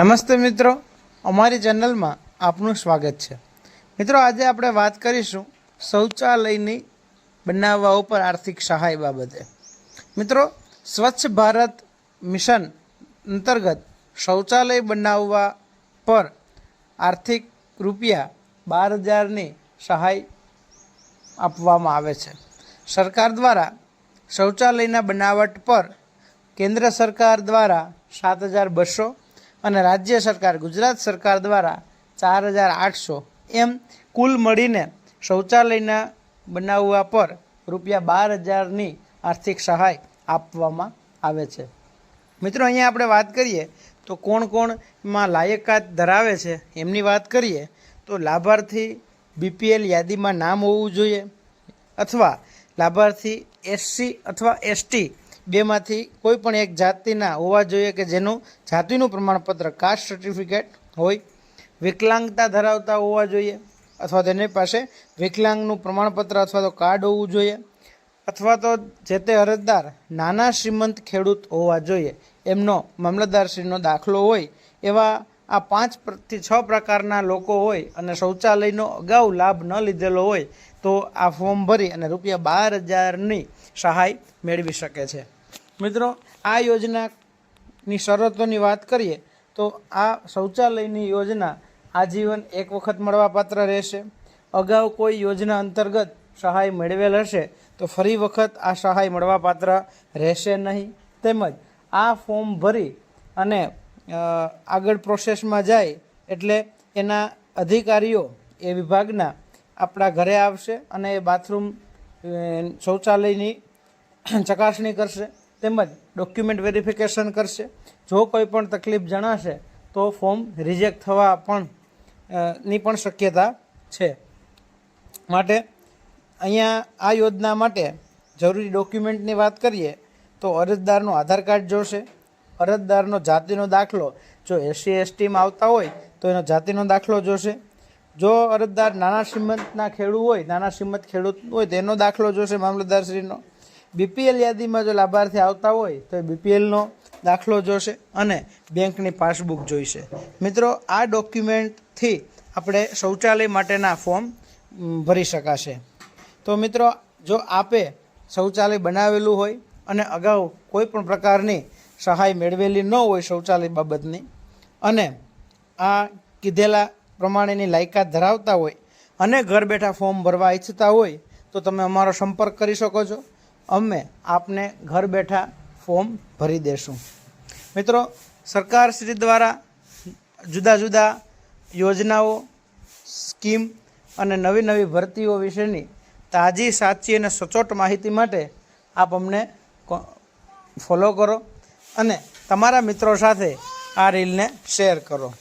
નમસ્તે મિત્રો. અમારી ચેનલમાં આપનું સ્વાગત છે. મિત્રો, આજે આપણે વાત કરીશું શૌચાલયની બનાવવા ઉપર આર્થિક સહાય બાબતે. મિત્રો, સ્વચ્છ ભારત મિશન અંતર્ગત શૌચાલય બનાવવા પર આર્થિક રૂપિયા બાર હજારની સહાય આપવામાં આવે છે. સરકાર દ્વારા શૌચાલયના બનાવટ પર કેન્દ્ર સરકાર દ્વારા સાત હજાર બસો અને રાજ્ય સરકાર, ગુજરાત સરકાર દ્વારા ચાર હજાર આઠસો એમ કુલ મળીને શૌચાલયના બનાવવા પર રૂપિયા બાર હજારની આર્થિક સહાય આપવામાં આવે છે. મિત્રો, અહીંયા આપણે વાત કરીએ તો કોણ કોણમાં લાયકાત ધરાવે છે એમની વાત કરીએ તો લાભાર્થી બીપીએલ યાદીમાં નામ હોવું જોઈએ અથવા લાભાર્થી એસસી અથવા એસટી બેમાંથી કોઈ પણ એક જાતિના હોવા જોઈએ કે જેનું જાતિનું પ્રમાણપત્ર કાસ્ટ સર્ટિફિકેટ હોય, વિકલાંગતા ધરાવતા હોવા જોઈએ, અથવા તેની પાસે વિકલાંગનું પ્રમાણપત્ર અથવા તો કાર્ડ હોવું જોઈએ, અથવા તો જે તે અરજદાર નાના શ્રીમંત ખેડૂત હોવા જોઈએ, એમનો મામલતદારશ્રીનો દાખલો હોય, એવા આ પાંચથી છ પ્રકારના લોકો હોય અને શૌચાલયનો અગાઉ લાભ ન લીધેલો હોય તો આ ફોર્મ ભરી અને રૂપિયા બાર હજારની સહાય મેળવી શકે છે. મિત્રો, આ યોજનાની શરતોની વાત કરીએ તો આ શૌચાલયની યોજના આજીવન એક વખત મળવાપાત્ર રહેશે. અગાઉ કોઈ યોજના અંતર્ગત સહાય મેળવેલ હશે તો ફરી વખત આ સહાય મળવાપાત્ર રહેશે નહીં. તેમજ આ ફોર્મ ભરી અને આગળ પ્રોસેસમાં જાય એટલે એના અધિકારીઓ એ વિભાગના આપણા ઘરે આવશે અને એ બાથરૂમ શૌચાલયની ચકાસણી કરશે તેમજ ડોક્યુમેન્ટ વેરિફિકેશન કરશે. જો કોઈ પણ તકલીફ જણાશે તો ફોર્મ રિજેક્ટ થવા પણ ની પણ શક્યતા છે. માટે અહીંયા આ યોજના માટે જરૂરી ડોક્યુમેન્ટની વાત કરીએ તો અરજદારનું આધાર કાર્ડ જોશે અરજદારનો જાતિનો દાખલો જો એસસી, એસટીમાં આવતા હોય તો એનો જાતિનો દાખલો જોશે. જો અરજદાર નાના શ્રીમંતના ખેડૂત હોય, નાના શ્રીમંત ખેડૂત હોય તેનો દાખલો જોશે મામલતદારશ્રીનો. બીપીએલ યાદીમાં જો લાભાર્થી આવતા હોય, તો એ બીપીએલનો દાખલો જોશે અને બેંકની પાસબુક જોઈશે. મિત્રો, આ ડોક્યુમેન્ટથી આપણે શૌચાલય માટેના ફોર્મ ભરી શકાશે. તો મિત્રો, જો આપે શૌચાલય બનાવેલું હોય અને અગાઉ કોઈ પણ પ્રકારની સહાય મેળવેલી ન હોય શૌચાલય બાબતની. અને આ કીધેલા પ્રમાણેની લાયકાત ધરાવતા હોય અને ઘર બેઠા ફોર્મ ભરવા ઈચ્છતા હોય તો તમે અમારો સંપર્ક કરી શકો છો. અમે આપને ઘર બેઠા ફોર્મ ભરી દેશું. મિત્રો સરકાર શ્રી દ્વારા જુદા જુદા યોજનાઓ, સ્કીમ અને નવી નવી ભરતીઓ વિશેની તાજી સાચી અને સચોટ માહિતી માટે આપ અમને ફોલો કરો. અને તમારા મિત્રો સાથે આ રીલને શેર કરો.